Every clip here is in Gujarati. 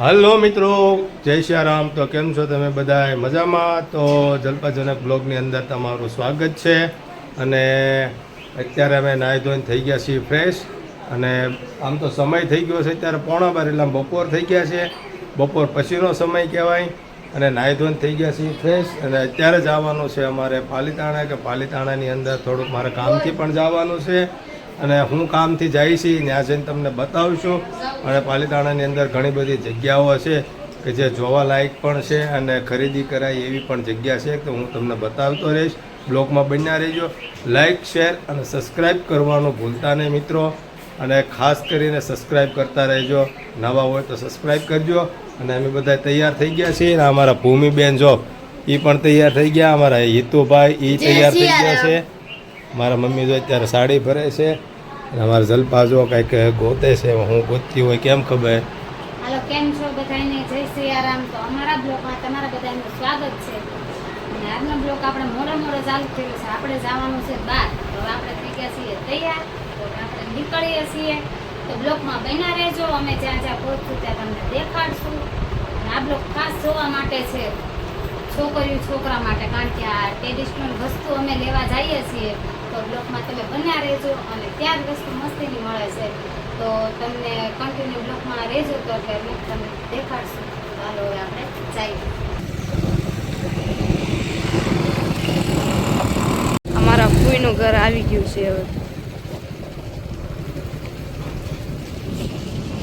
હલો મિત્રો, જય શ્રી રામ તો કેમ છો તમે બધા મજામાં? તો જલ્પાજનક બ્લોગની અંદર તમારું સ્વાગત છે. અને અત્યારે અમે નાહી ધોઈને થઈ ગયા છીએ ફ્રેશ. અને આમ તો સમય થઈ ગયો છે અત્યારે પોણા બાર, એટલે બપોર થઈ ગયા છે. બપોર પછીનો સમય કહેવાય. અને નાહી ધોઈને થઈ ગયા છીએ ફ્રેશ. અને અત્યારે જવાનું છે અમારે પાલીતાણા, કે પાલીતાણાની અંદર થોડુંક મારે કામથી પણ જવાનું છે. અને હું કામથી જાય છીએ ત્યાં જઈને તમને બતાવશું. અને પાલીતાણાની અંદર ઘણી બધી જગ્યાઓ છે કે જે જોવાલાયક પણ છે અને ખરીદી કરાય એવી પણ જગ્યા છે તો હું તમને બતાવતો રહીશ. બ્લોગમાં બન્યા રહેજો. લાઇક શેર અને સબસ્ક્રાઈબ કરવાનું ભૂલતા નહીં મિત્રો. અને ખાસ કરીને સબસ્ક્રાઈબ કરતા રહેજો. નવા હોય તો સબસ્ક્રાઈબ કરજો. અને અમે બધા તૈયાર થઈ ગયા છીએ અને અમારા ભૂમિબેન જો એ પણ તૈયાર થઈ ગયા. અમારા હિતુભાઈ એ તૈયાર થઈ ગયા છે. મારા મમ્મી જો અત્યારે સાડી ભરે છે અને અમારા જલપા જો કંઈક ગોતે છે હું ગોતતી હોય કેમ ખબર? હાલો, કેમ છો? બધાને જય શ્રી આરામ તો અમારા બ્લોકમાં તમારા બધાનું સ્વાગત છે. અને આજનો બ્લોક આપણે મોડે મોડે ચાલુ થયો છે. આપણે જવાનું છે બહાર તો આપણે થઈ ગયા છીએ તૈયાર. તો આપણે નીકળીએ છીએ. તો બ્લોકમાં બન્યા રહેજો. અમે જ્યાં જ્યાં પહોંચશું ત્યાં તમને દેખાડશું. અને આ બ્લોક ખાસ જોવા માટે છે છોકરીઓ, છોકરા માટે. કારણ કે આ ટ્રેડિશનલ વસ્તુ અમે લેવા જઈએ છીએ. બ્લોકમાં તમે બન્યા રહેજો અને ત્યાં જ વસ્તુ મસ્તીની મળે છે. તો તમને કન્ટિન્યુ બ્લોકમાં રહેજો તો એટલે અમે તમને દેખાડશું. ચાલો હવે આપણે જઈએ. અમારા ફૂઈનું ઘર આવી ગયું છે હવે.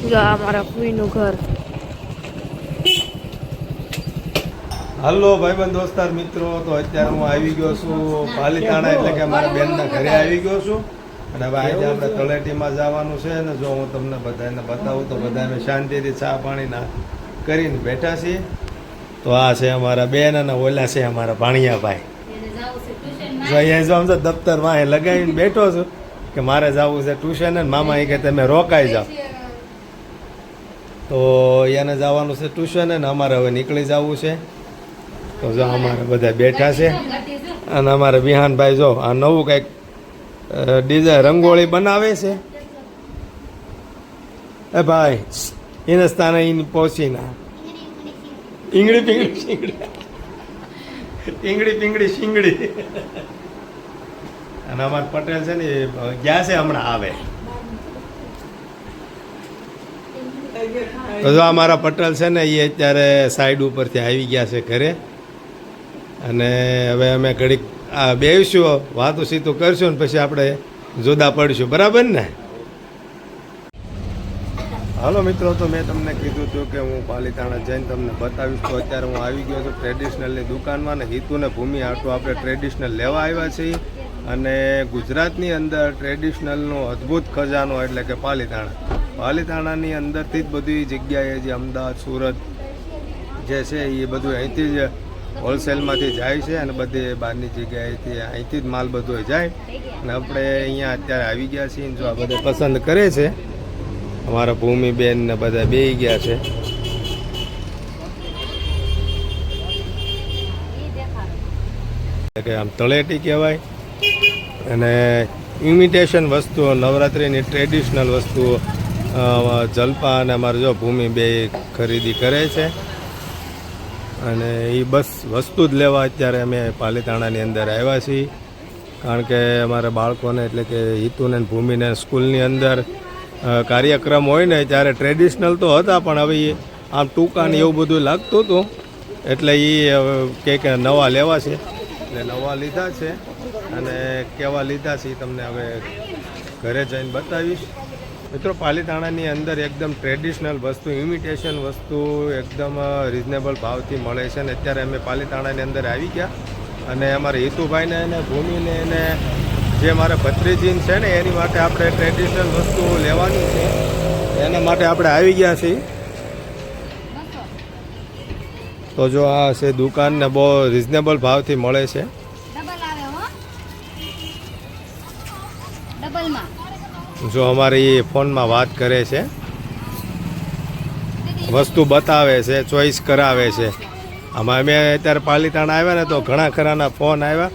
જો અમારા ફૂઈનું ઘર. હાલો ભાઈબંધ દોસ્તાર મિત્રો તો અત્યારે હું આવી ગયો છું પાલીતાણા એટલે કે મારા બેનના ઘરે આવી ગયો છું. અને હવે આજે આપણે તળેટીમાં જવાનું છે ને જો હું તમને બધાને બતાવું તો બધાને શાંતિથી ચા પાણીના કરીને બેઠા છીએ. તો આ છે અમારા બેન અને ઓલા છે અમારા ભાણિયાભાઈ. જો અહીંયા જો આમ તો દફતરમાં લગાવીને બેઠો છું કે મારે જવું છે ટ્યુશન અને મામા એ કે તમે રોકાઈ જાઓ. તો એને જવાનું છે ટ્યુશન અને અમારે હવે નીકળી જવું છે. તો જો અમારે બધા બેઠા છે. અને અમારે વિહાનભાઈ જો આ નવું કંઈક ડિઝાઇન રંગોળી બનાવે છે. એ ભાઈ, એને સ્થાને એને પહોંચી ના. ઈંગળી પિંગળી શીંગડી. ઈંગળી પીંગડી શીંગડી. અને અમાર પટેલ છે ને એ ગયા છે હમણાં આવે. તો જો અમારા પટેલ છે ને એ અત્યારે સાઈડ ઉપરથી આવી ગયા છે ઘરે. અને હવે અમે ઘડીક, આ બેસીશું વાતું સીતું કરશું ને પછી આપણે જુદા પડશું. બરાબર ને? હાલો મિત્રો, તો મેં તમને કીધું હતું કે હું પાલીતાણા જઈને તમને બતાવીશ. તો અત્યારે હું આવી ગયો છું ટ્રેડિશનલની દુકાનમાં ને હિતુને ભૂમિ આટલું આપણે ટ્રેડિશનલ લેવા આવ્યા છીએ. અને ગુજરાતની અંદર ટ્રેડિશનલનો અદ્ભુત ખજાનો એટલે કે પાલીતાણા. પાલીતાણાની અંદરથી જ બધી જગ્યાએ જે અમદાવાદ, સુરત જે છે એ બધું અહીંથી જ હોલસેલમાંથી જાય છે અને બધી બહારની જગ્યાએથી અહીંથી જ માલ બધો જાય. અને આપણે અહીંયા અત્યારે આવી ગયા છીએ જો આ બધા પસંદ કરે છે. અમારા ભૂમિબેન ને બધા બે ગયા છે. કે આમ તળેટી કહેવાય. અને ઇમિટેશન વસ્તુઓ, નવરાત્રિની ટ્રેડિશનલ વસ્તુઓ જલપા અને અમારે જો ભૂમિ બે ખરીદી કરે છે. અને એ બસ વસ્તુ જ લેવા અત્યારે અમે પાલીતાણાની અંદર આવ્યા છીએ. કારણ કે અમારા બાળકોને એટલે કે હિતુને ભૂમિને સ્કૂલની અંદર કાર્યક્રમ હોય ને ત્યારે ટ્રેડિશનલ તો હતા, પણ હવે એ આમ ટૂંકા ને એવું બધું લાગતું હતું. એટલે એ કે નવા લેવા છે. એટલે નવા લીધા છે. અને કેવા લીધા છે એ તમને હવે ઘરે જઈને બતાવીશ. મિત્રો, પાલીતાણાની અંદર એકદમ ટ્રેડિશનલ વસ્તુ ઇમિટેશન વસ્તુ એકદમ રિઝનેબલ ભાવથી મળે છે અને અત્યારે અમે પાલીતાણાની અંદર આવી ગયા અને અમારે હિતુભાઈને અને ભૂમિને એને જે મારા ભત્રીજીન છે ને, એની માટે આપણે ટ્રેડિશનલ વસ્તુ લેવાની છે. એના માટે આપણે આવી ગયા છીએ. તો જો આ છે દુકાનને બહુ રિઝનેબલ ભાવથી મળે છે. ડબલમાં જો અમારી ફોનમાં વાત કરે છે. વસ્તુ બતાવે છે, ચોઈસ કરાવે છે. આમાં અમે અત્યારે પાલીતાણા આવ્યા ને તો ઘણા ખરાના ફોન આવ્યા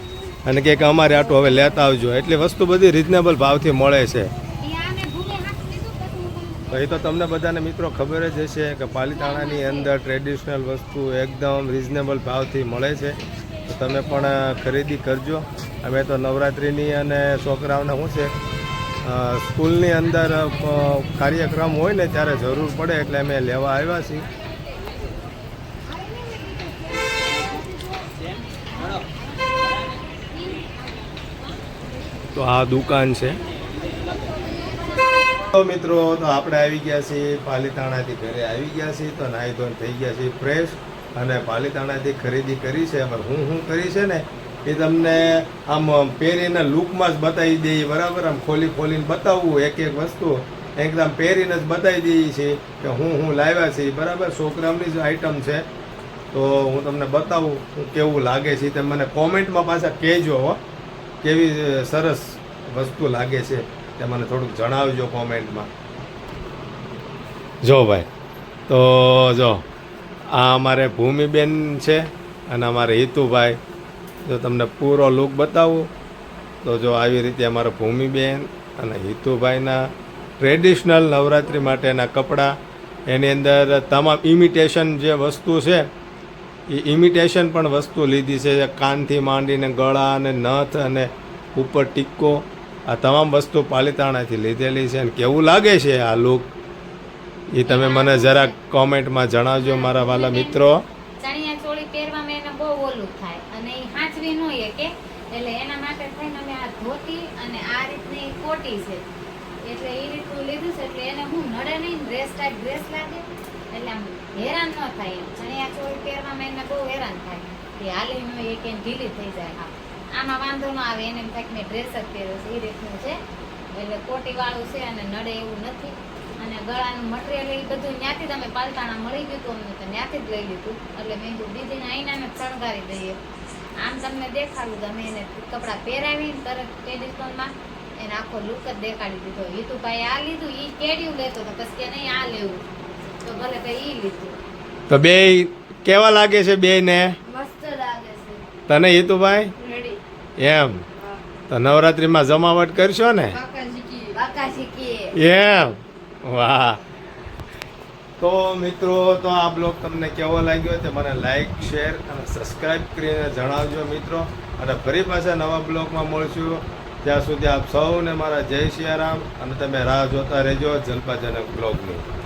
અને કે અમારે આટલું હવે લેતા આવજો. એટલે વસ્તુ બધી રિઝનેબલ ભાવથી મળે છે. તો એ તો તમને બધાને મિત્રો ખબર જ હશે કે પાલીતાણાની અંદર ટ્રેડિશનલ વસ્તુ એકદમ રિઝનેબલ ભાવથી મળે છે. તો તમે પણ ખરીદી કરજો. અમે તો નવરાત્રિની અને છોકરાઓને શું છે સ્કૂલની અંદર કાર્યક્રમ હોય ને ત્યારે જરૂર પડે એટલે અમે લેવા આવ્યા છીએ. તો આ દુકાન છે. તો મિત્રો, તો આપણે આવી ગયા છીએ, પાલીતાણાથી ઘરે આવી ગયા છીએ, તો નાહી ધોઈને થઈ ગયા છીએ ફ્રેશ અને પાલીતાણાથી ખરીદી કરી છે. હવે હું હું કરી છે ને એ તમને આમ પહેરીને લુકમાં જ બતાવી દઈએ બરાબર? આમ ખોલી ખોલીને બતાવવું એક એક વસ્તુ. એકદમ પહેરીને જ બતાવી દઈએ છીએ કે હું હું લાવ્યા છીએ બરાબર? છોકરાઓની જ આઈટમ છે. તો હું તમને બતાવું હું કેવું લાગે છે. તે મને કોમેન્ટમાં પાછા કહેજો હો, કેવી સરસ વસ્તુ લાગે છે. તે મને થોડુંક જણાવજો કોમેન્ટમાં. જો ભાઈ, તો જો, આ અમારે ભૂમિબેન છે અને અમારે હિતુભાઈ. જો તમને પૂરો લુક બતાવું, તો જો આવી રીતે અમારા ભૂમિબેન અને હિતુભાઈના ટ્રેડિશનલ નવરાત્રિ માટેના કપડાં, એની અંદર તમામ ઇમિટેશન જે વસ્તુ છે, એ ઇમિટેશન પણ વસ્તુ લીધી છે કાનથી માંડીને ગળા અને નથ અને ઉપર ટીક્કો આ તમામ વસ્તુ પાલિતાણાથી લીધેલી છે અને કેવું લાગે છે આ લુક એ તમે મને જરાક કોમેન્ટમાં જણાવજો મારા વાલા મિત્રો. પહેરવામાં એને બહુ ઓલું થાય. અને એ હાંચવી ન હોય કે એટલે એના માટે થઈને અમે આ ધોતી અને આ રીતની કોટી છે. એટલે એ રીતનું લીધું છે. એટલે એને હું નડે નહીં ડ્રેસ ટાઈપ ડ્રેસ લાગે. એટલે આમ હેરાન ન થાય એમ. ચણિયા ચોળી પહેરવામાં એને બહુ હેરાન થાય. કે હાલી ન હોય કે ઢીલી થઈ જાય. હા. આમાં વાંધો ન આવે. એને એમ થાય કે મેં ડ્રેસ જ પહેર્યો છે. એ રીતનું છે. એટલે કોટી વાળું છે અને નડે એવું નથી. અને ગળાનું મટીરિયલ એ બધું ત્યાંથી તમે પાલતાણા મળી ગયું હતું અમને તો ત્યાંથી જ લઈ લીધું. એટલે મેં કીધું દીદીને આઈનાને જ શણગારી દઈએ. આમ તમને દેખાડું તમે એને કપડાં પહેરાવીને તરત ટ્રેડિશનલમાં એને આખો લુક જ દેખાડી દીધો. હિતુભાઈ આ લીધું એ કેડિયું લેતો તો પછી કે નહીં આ લેવું. તો ભલે ભાઈ ઈ લીધું. તો બે કેવા લાગે છે બે ને મસ્ત લાગે છે. તને હિતુભાઈ? એમ. તો નવરાત્રિમાં જમાવટ કરશો ને? એમ. વાહ. તો મિત્રો, તો આ બ્લોગ તમને કેવો લાગ્યો તે મને લાઈક શેર અને સબસ્ક્રાઈબ કરીને જણાવજો મિત્રો. અને ફરી પાછા નવા બ્લોગમાં મળશું. ત્યાં સુધી આપ સૌને મારા જય સિયારામ અને તમે રાહ જોતા રહેજો જલ્પાજનક બ્લોગની.